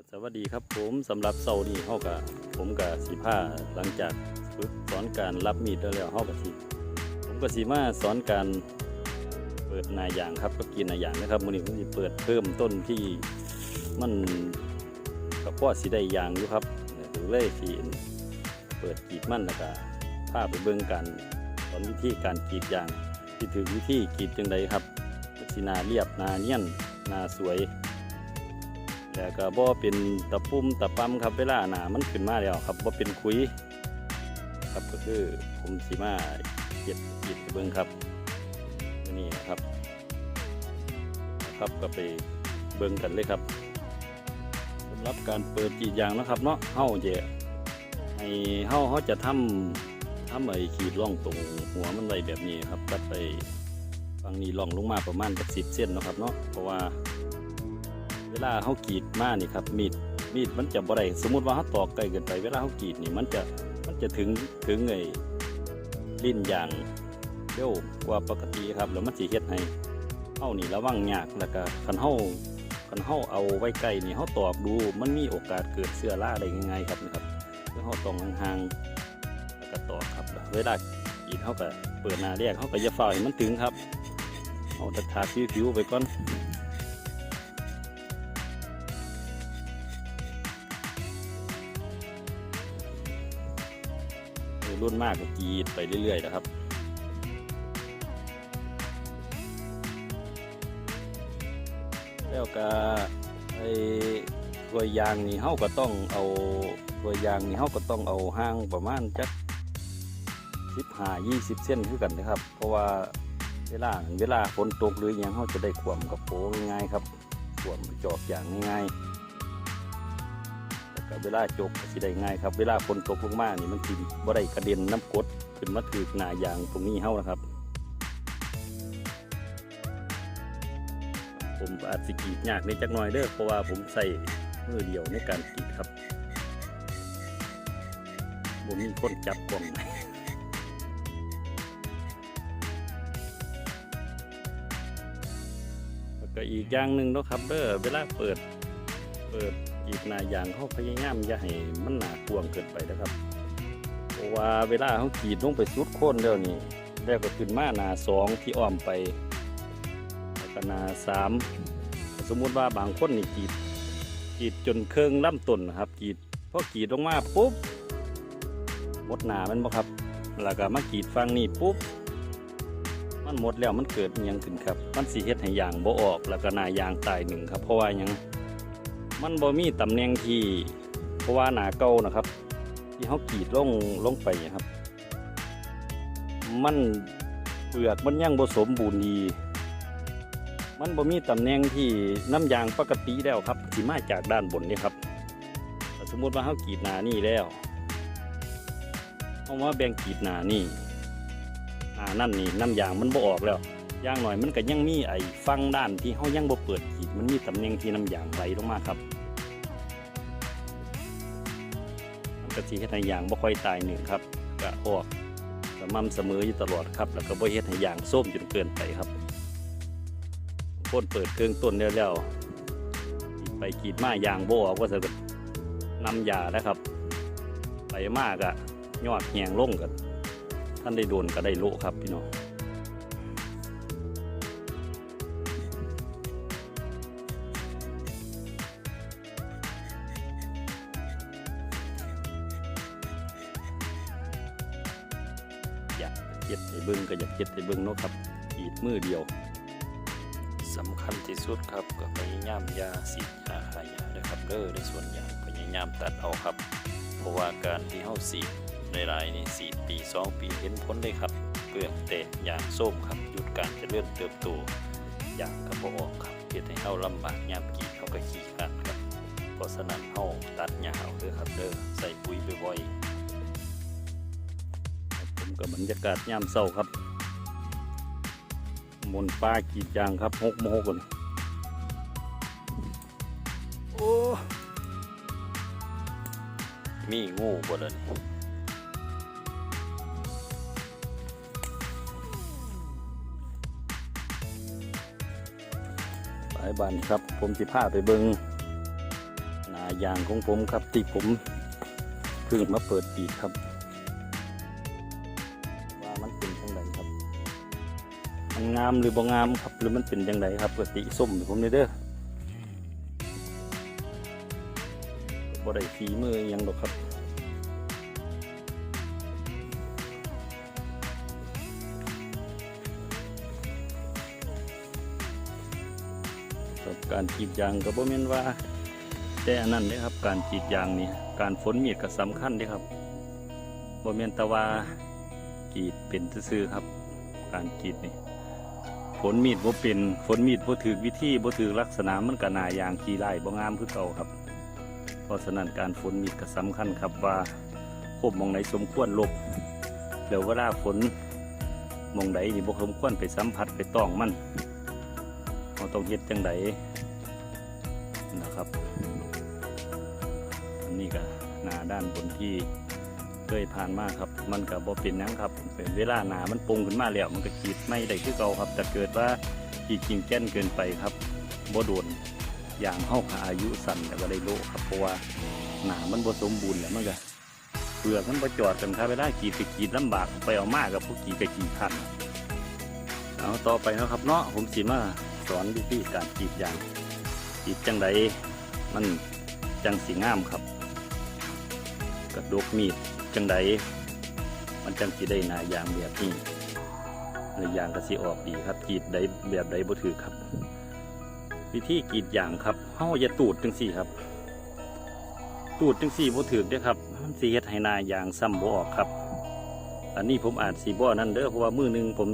ก็สวัสดีครับผมสำหรับเสาร์นี้เฮากับผมกับสีผ้าหลังจากฝึกสอนการรับมีดได้แล้วเฮากับสิผมก็สีมาสอนการเปิดนายยางครับก็กินนายยางนะครับมื้อนี้ผมสิเปิดเพิ่มต้นที่มันกับพ่อสิได้ยางอยู่ครับเนี่ยถึงเลยสิเปิดกีดมันแล้วก็พาไปเบิ่งกันสอนวิธีการกีดยางที่ถึงวิธีกีดจังใดครับสินาเรียบนาเนียนนาสวย แล้วก็บ่เป็นตะปุ่มตะปั๊มครับเวลาหนามันขึ้นมาแล้วครับบ่เป็นคุยครับก็คือผมสิมาเก็บกิดเบิ่งครับนี่นะครับครับก็ไปเบิ่งกันเลยครับสำหรับการเปิดกรีดยางนะครับเนาะเฮาเจะให้เฮาเฮาจะทำทำไอ้ขีดร่องตรงหัวมันไว้แบบนี้ครับตัดไปฝั่งนี้ร่องลงมาประมาณสักสิบเส้นนะครับเนาะเพราะว่า เวลาเขากรีดมานี่ครับมีดมีดมันจะบ่ได้สมมติว่าเขาตอกไกลเกินไป เวลาเขากรีดนี่มันจะมันจะถึงถึงไอ้ลิ้นยางเร็วกว่าปกติครับแล้วมันสิเฮ็ดให้เฮานี่ระวังยากแล้วก็คันเฮาคันเฮาเอาไว้ใกล้นี่เฮาตอกดูมันมีโอกาสเกิดเสื้อราได้ง่ายๆครับนะครับคือเฮาต้องห่างๆแล้วก็ตอกครับเวลากรีดเฮาก็เปิดหน้าแรกเฮาก็อย่าฝ่าให้มันถึงครับเอาต่ทาผิวๆไปก่อน รุ่นมากก็กรีดไปเรื่อยๆนะครับแล้วก็ไอ้ตัวยางนี่เฮาก็ต้องเอาตัวยางนี่เฮาก็ต้องเอาห่างประมาณจักสิบห้ายี่สิบเส้นคือกันนะครับ เพราะว่าเวลาเวลาฝนตกหรือยังเฮาจะได้ขวมกับโปง่ายๆครับขวมจอกอย่างง่ายๆ แล้วก็เวลาจกก็สิได้ง่ายครับ เวลาฝนตกลงมานี่มันสิบ่ได้กระเด็นน้ำกดขึ้นมาถือหนายางตรงนี้เฮานะครับ ผมอาจสิกรีดยากในจักหน่อยเด้อเพราะว่าผมใส่มือเดียวในการกรีดครับผมมีคนจับกล่องแล้วก็อีกอย่างหนึ่งนะครับเด้อเวลาเปิดเปิด กรีดหนายางเขาพยายามอย่าให้มันหนากวงเกินไปนะครับ เพราะว่าเวลาเขากรีดลงไปสุดโคนเดียวนี่แล้วก็ขึ้นมาหนาสองที่อ้อมไปแล้วก็หนาสามสมมุติว่าบางคนนี่กรีดกรีดจนเครื่องล่ำต้นนะครับกรีดพอกรีดลงมาปุ๊บหมดหนามันบ่ครับแล้วก็มากรีดฟังนี่ปุ๊บมันหมดแล้วมันเกิดยังขึ้นครับ มันสีเฮ็ดให้ยางบ่ออก แล้วก็หนายางตายหนึ่งครับ เพราะว่ายัง มันบ่มีตำแหน่งที่เพราะว่าหนาเก่านะครับ ที่เขากรีดลงลงไปนะครับ มันเปลือกมันยังบ่สมบูรณ์ดี มันบ่มีตำแหน่งที่น้ำยางปกติแล้วครับสิมาจากด้านบนนี่ครับสมมติว่าเขากรีดหนานี่แล้วเอามาแบ่งกรีดหนานี่หนานั่นนี่น้ำยางมันบ่ออกแล้ว อย่างหน่อยมันก็ยังมีไอ้ฟังด้านที่เขายังบ่เปิดขีดมันมีตำแหน่งที่น้ำยางไหลลงมาครับมันก็สิเฮ็ดให้ยางบ่ค่อยตายหนึ่งครับก็ออกสม่ำเสมออยู่ตลอดครับ แล้วก็บ่เฮ็ดให้ยางส้มจนเกินไปครับคนเปิดเครื่องต้นแล้วแล้วไปกีดมายางบ่ออกว่าจะนำยานะครับ ไปมากอะยอดแหงลงกันท่านได้โดนก็ได้โลครับพี่น้อง อยากเฮ็ดให้เบิ่งก็อยากเฮ็ดให้เบิ่งเนาะครับอีดมือเดียวสำคัญที่สุดครับก็พยายามยาสีดยาขายาเด้อครับเด้อในส่วนยางพยายามตัดเอาครับ เพราะว่าการที่เฮาสีดหลายๆนี่สีดปีสองปีเห็นผลเลยครับเปลือกแตกยางส้มครับหยุดการเจริญเติบโตยางก็บ่ออกครับเฮ็ดให้เฮาลำบากยามกีดเฮาก็ขี้คร้านครับเพราะฉะนั้นเฮาตัดหญ้าเอาเด้อครับเด้อใส่ปุ๋ยบ่อยๆ กับบรรยากาศยามเช้าครับ มนป้ากรีดยางครับหกโมงกันโอ้ มีงูบ่เลยไปบ้านครับ ผมสิพาไปเบิงหนายยางของผมครับที่ผมเพิ่งมาเปิดปีกครับ งามหรือบ่งามครับหรือมันเป็นจังไดครับปกติส้มผมเด้อเด้อบ่ได้ฝีมืออยังดอกครับการกรีดยางก็บ่แม่นว่าแต่อันนั้นเด้ครับ การกรีดยางนี่การฝนมีดก็สำคัญเด้ครับบ่แม่นแต่ว่ากีดเป็นซื่อครับ การกรีดนี่ ฝนมีดบ่เป็นฝนมีดบ่ถือวิธีบ่ถือลักษณะมันก็นายางขี้ไล่บ่งามคือเก่าครับ เพราะฉะนั้นการฝนมีดก็สำคัญครับว่าคบมองไหนสมควรลบเดี๋ยวเวลาฝนมองไหนนี่บ่สมควรไปสัมผัสไปต้องมันเราต้องเฮ็ดจังไดนะครับ อันนี้ก็หนาด้านบนที่ เคยผ่านมาครับ มันก็บ่เป็นหยังครับเป็นเวลาหนามันปรุงขึ้นมาแล้ว มันก็กรีดไม่ได้คือเก่าครับแต่เกิดว่ากรีดกินแก้นเกินไปครับบ่โดนอย่างเฮาขาอายุสั้นแล้วก็ได้โลครับเพราะว่าหนามันบ่สมบูรณ์แล้วมันก็เปลือกมันบ่จอดกันครับเวลากีดไปกีดลำบากไปเอามากกับผู้กรีดไปกีดพันเอาต่อไปนะครับเนาะผมสิมาสอนวิธีการกีดอย่างกีดจังไดมันจังสีงามครับ กระดกมีด จังไดมันจังสีได้นายางแบบนี้ในยางก็สิออกดีครับกรีดใดแบบใดบ่ถือครับ วิธีกรีดยางครับเฮาอย่าตูดจังสี่ครับ ตูดจังสี่บ่ถือเด้ครับมันสิเฮ็ดให้นายางซ้ำบ่ออกครับ อันนี้ผมอาจสีบ่อนั่นเด้อเพราะว่ามือหนึ่งผม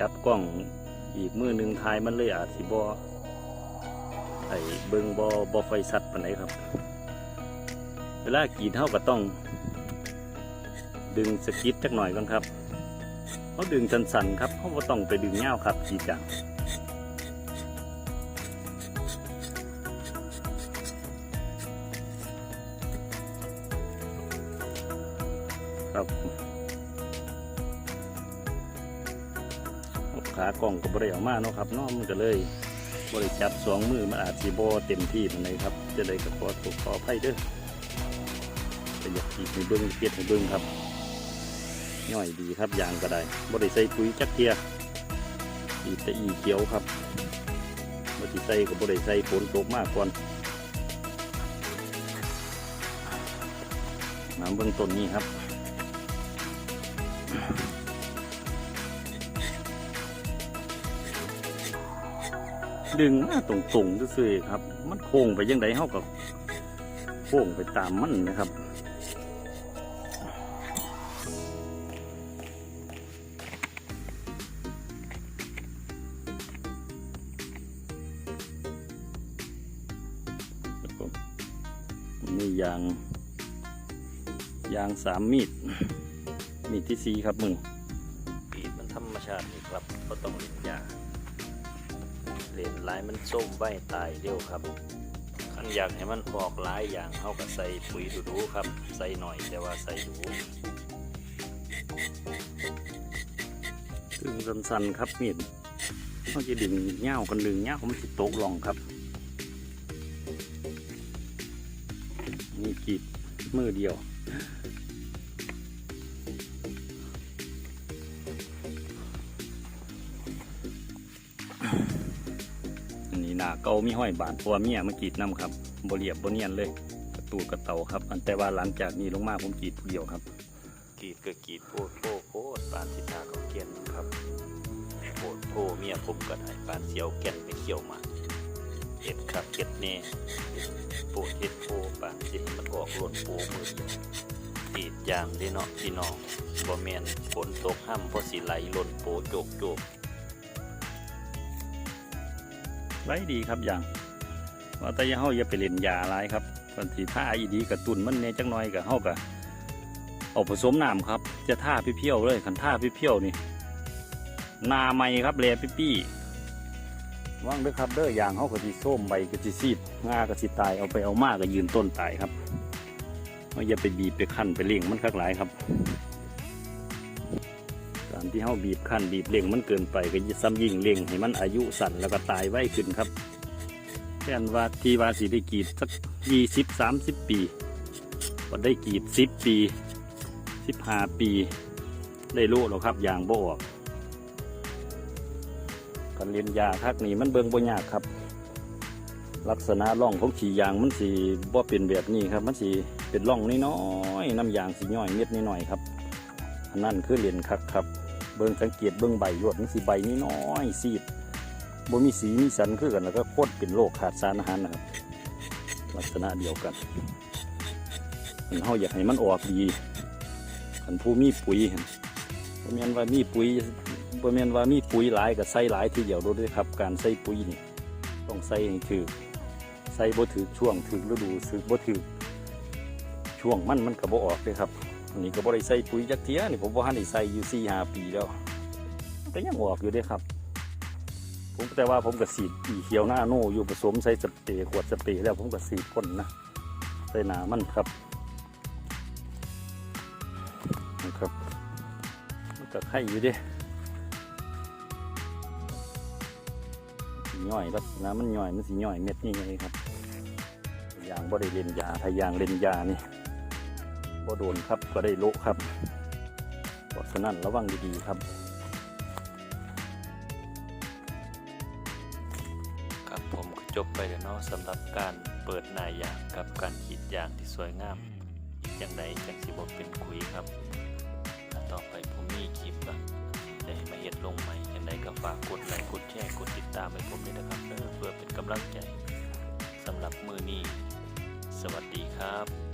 จับกล้องอีกมือหนึ่งทายมันเลยอาจสิบอไอเบิงบอบอไฟสัตว์ปานไหนครับ เวลากรีดเท่าก็ต้อง ดึงสกิดจักหน่อยก่อนครับเขาดึงสันๆครับเขาบ่ต้องไปดึงเงาครับกรีดจังครับขากล่องก็บริเอามาเนาะครับน้อมันก็เลยบริจับสองมือมันอาจสีโบเต็มที่มันเลยครับ จะได้กับขอถูกขออภัยเด้อจะอยากขีดให้เบิ้งเปียดให้เบิ้งครับ ย่อยดีครับยางก็ได้บริใส่ปุ๋ยจักเทียอีต่อีเขียวครับบริใส่กับบริใส่ฝนตกมากก่อนน้ำเบื้องต้นนี้ครับดึงมาตรงๆซื่อๆครับ มันโค้งไปยังไงเฮากับโค้งไปตามมันนะครับ นี่ยางยางสามมีด มีดที่สี่ครับมึงปีดมันธรรมชาตินี่ครับก็ต้องลิ้นยาเลนลายมันส้มใบตายเร็วครับขันอยากให้มันออกหลายอย่างเขาก็ใส่ปุ๋ยดูๆครับ ใส่หน่อยแต่ว่าใส่ดูดึงสันๆครับมีดเขาจะดึงเง่ากันดึงเง่ามันสิตกลงครับ มือเดียวนนี้หนาเกามีห้อยบานเพราะว่าเมียมากรีดน้ำครับบเรียบบเนียนเลยกระตูกระเตาครับ อันแต่ว่าหลังจากนี้ลงมาผมกรีดผู้เดียวครับกรีดก็กรีดโพดโพดโพดปานสิทาเขาเกียนครับโพดโพเมียผมก็ได้ปานเสียวแก่นไปเขี่ยวมาเห็ดครับเห็ดเน่ เฮ็ดโพดเห็ดโพปานสิมันออกหล่นโพมือเดียวกรีดยางเด้เนาะพี่น้องบ่แมนฝนตกห้ำเพราะสิไหลหล่นโพโจกโจกไว้ดีครับอย่างว่าแต่ยังเฮาอย่าไปเล่นยาอะไรครับบางทีท่าอีดีกระตุนมันเนี่ยจังน้อยกับเฮากับเอาผสมน้ำครับ จะท่าพี่เพี้ยวเลยขันท่าพี่เพี้ยวนี่นาไม่ครับแลปี้ ว่างเด้อครับเด้อยางเฮาก็สิส้มใบก็สิซีดงาก็สิตายเอาไปเอามากก็ยืนต้นตายครับเราอย่าไปบีบไปขั้นไปเลี้ยงมันคักหลายครับ การที่เฮาบีบขั้นบีบเร่งมันเกินไปก็ยิ่งซ้ำยิ่งเร่งให้มันอายุสั้นแล้วก็ตายไวขึ้นครับแทนว่าทีว่าสิได้กีดสักยี่สิบสามสิบปีก็ได้กีดสิบปีสิบห้าปี ได้รู้แล้วครับยางบ่ออก การเรียนยาคักนี้มันเบิ่งบ่ยากครับ ลักษณะร่องของขี่ยางมันสีบ่เป็นแบบนี้ครับ มันสีเป็นร่องน้อยๆน้ำยางสีย่อยเม็ดน้อยๆครับอันนั้นคือเรียนคักครับ เบิ่งสังเกตเบิ่งใบยอดมันสีใบน้อยๆซีดบ่มีสีมีสันคือกันแล้วก็โคตรเป็นโรคขาดสารอาหารนะครับ ลักษณะเดียวกันมันเฮาอยากให้มันออกดีคันผู้มีปุ๋ยหั่นบ่แม่นว่ามีปุ๋ย บ่แม่นว่ามีปุ๋ยหลายก็ใส่หลายทีเดียวโดด้วยครับ การใส่ปุ๋ยนี่ต้องใส่ให้ถือใส่บ่ถือช่วงถือฤดูถือบ่ถือช่วงมันมันก็บ่ออกเลยครับนนี้ก็บ่ได้ใส่ปุ๋ยจักเทียนี่ผมบ่ทันได้ใส่อยู่4 5ปีแล้วก็ยังออกอยู่ด้วยครับ ผมแต่ว่าผมก็สีดอีเขียวหน้าโน่อยู่ผสมใส่สเปรย์ขวดสเปรย์แล้วผมก็สีดพ่นนะใส่หนามันครับนะครับมันก็ไข่อยู่เดิย่ อยลักษณะมันย่อยมันสิย่อยเม็ดนี่ไงครับยางบ่ได้เล่นยาถ้ายางเล่นยานี่บ่โดนครับก็ได้โละครับเพราะฉะนั้นระวังดีๆครับครับผมก็จบไปแล้วเนาะสำหรับการเปิดหนายางกับการขีดยางที่สวยงามอีกอย่างใดจังสิบเป็นคุยครับ ต่อไปผมมีคลิปอะได้มาเห็ดลงใหม่ อย่างก็ฝากกดไลค์กดแชร์กดติดตามให้ผมด้วยนะครับเด้อเพื่อเป็นกำลังใจสำหรับมือนี้ สวัสดีครับ